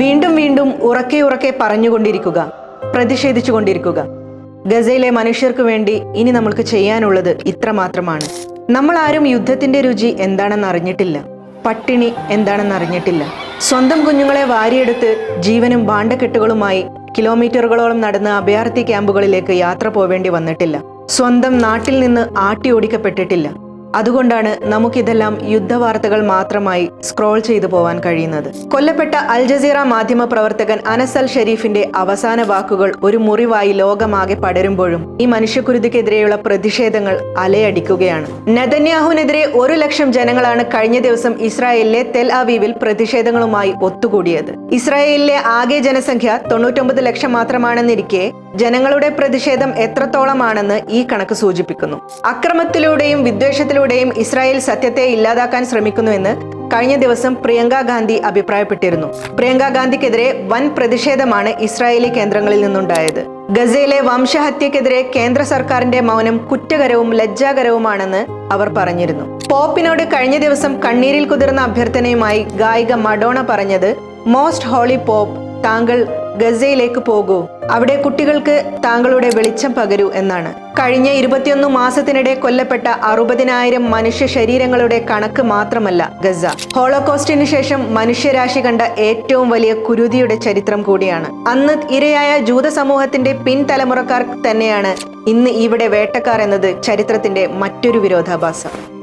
വീണ്ടും വീണ്ടും ഉറക്കെ ഉറക്കെ പറഞ്ഞുകൊണ്ടിരിക്കുക പ്രതിഷേധിച്ചുകൊണ്ടിരിക്കുക. ഗസയിലെ മനുഷ്യർക്ക് വേണ്ടി ഇനി നമ്മൾക്ക് ചെയ്യാനുള്ളത് ഇത്ര മാത്രമാണ് നമ്മൾ ആരും യുദ്ധത്തിന്റെ രുചി എന്താണെന്ന് അറിഞ്ഞിട്ടില്ല. പട്ടിണി എന്താണെന്ന് അറിഞ്ഞിട്ടില്ല. സ്വന്തം കുഞ്ഞുങ്ങളെ വാരിയെടുത്ത് ജീവനും ഭാണ്ഡക്കെട്ടുകളുമായി കിലോമീറ്ററുകളോളം നടന്ന് അഭയാർത്ഥി ക്യാമ്പുകളിലേക്ക് യാത്ര പോവേണ്ടി വന്നിട്ടില്ല. സ്വന്തം നാട്ടിൽ നിന്ന് ആട്ടി ഓടിക്കപ്പെട്ടിട്ടില്ല. അതുകൊണ്ടാണ് നമുക്കിതെല്ലാം യുദ്ധവാർത്തകൾ മാത്രമായി സ്ക്രോൾ ചെയ്തു പോവാൻ കഴിയുന്നത്. കൊല്ലപ്പെട്ട അൽ ജസീറ മാധ്യമ പ്രവർത്തകൻ അനസ് അൽ ഷെരീഫിന്റെ അവസാന വാക്കുകൾ ഒരു മുറിവായി ലോകമാകെ പടരുമ്പോഴും ഈ മനുഷ്യക്കുരുതിക്കെതിരെയുള്ള പ്രതിഷേധങ്ങൾ അലയടിക്കുകയാണ്. നെതന്യാഹുവിനെതിരെ ഒരു ലക്ഷം ജനങ്ങളാണ് കഴിഞ്ഞ ദിവസം ഇസ്രായേലിലെ തെൽ അവീവിൽ പ്രതിഷേധങ്ങളുമായി ഒത്തുകൂടിയത്. ഇസ്രായേലിലെ ആകെ ജനസംഖ്യ തൊണ്ണൂറ്റൊമ്പത് ലക്ഷം മാത്രമാണെന്നിരിക്കെ ജനങ്ങളുടെ പ്രതിഷേധം എത്രത്തോളമാണെന്ന് ഈ കണക്ക് സൂചിപ്പിക്കുന്നു. അക്രമത്തിലൂടെയും വിദ്വേഷത്തിലൂടെയും ഇസ്രായേൽ സത്യത്തെ ഇല്ലാതാക്കാൻ ശ്രമിക്കുന്നുവെന്ന് കഴിഞ്ഞ ദിവസം പ്രിയങ്ക ഗാന്ധി അഭിപ്രായപ്പെട്ടിരുന്നു. പ്രിയങ്ക ഗാന്ധിക്കെതിരെ വൻ പ്രതിഷേധമാണ് ഇസ്രായേലി കേന്ദ്രങ്ങളിൽ നിന്നുണ്ടായത്. ഗസയിലെ വംശഹത്യക്കെതിരെ കേന്ദ്ര സർക്കാരിന്റെ മൗനം കുറ്റകരവും ലജ്ജാകരവുമാണെന്ന് അവർ പറഞ്ഞിരുന്നു. പോപ്പിനോട് കഴിഞ്ഞ ദിവസം കണ്ണീരിൽ കുതിർന്ന അഭ്യർത്ഥനയുമായി ഗായിക മഡോണ പറഞ്ഞത് മോസ്റ്റ് ഹോളി പോപ്പ് താങ്കൾ ഗസയിലേക്ക് പോകൂ. അവിടെ കുട്ടികൾക്ക് താങ്കളുടെ വെളിച്ചം പകരൂ എന്നാണ്. കഴിഞ്ഞ ഇരുപത്തിയൊന്ന് മാസത്തിനിടെ കൊല്ലപ്പെട്ട അറുപതിനായിരം മനുഷ്യ ശരീരങ്ങളുടെ കണക്ക് മാത്രമല്ല ഗസ. ഹോളോകോസ്റ്റിന് ശേഷം മനുഷ്യരാശി കണ്ട ഏറ്റവും വലിയ കുരുതിയുടെ ചരിത്രം കൂടിയാണ്. അന്ന് ഇരയായ ജൂത സമൂഹത്തിന്റെ പിൻതലമുറക്കാർ തന്നെയാണ് ഇന്ന് ഇവിടെ വേട്ടക്കാർ എന്നത് ചരിത്രത്തിന്റെ മറ്റൊരു വിരോധാഭാസം.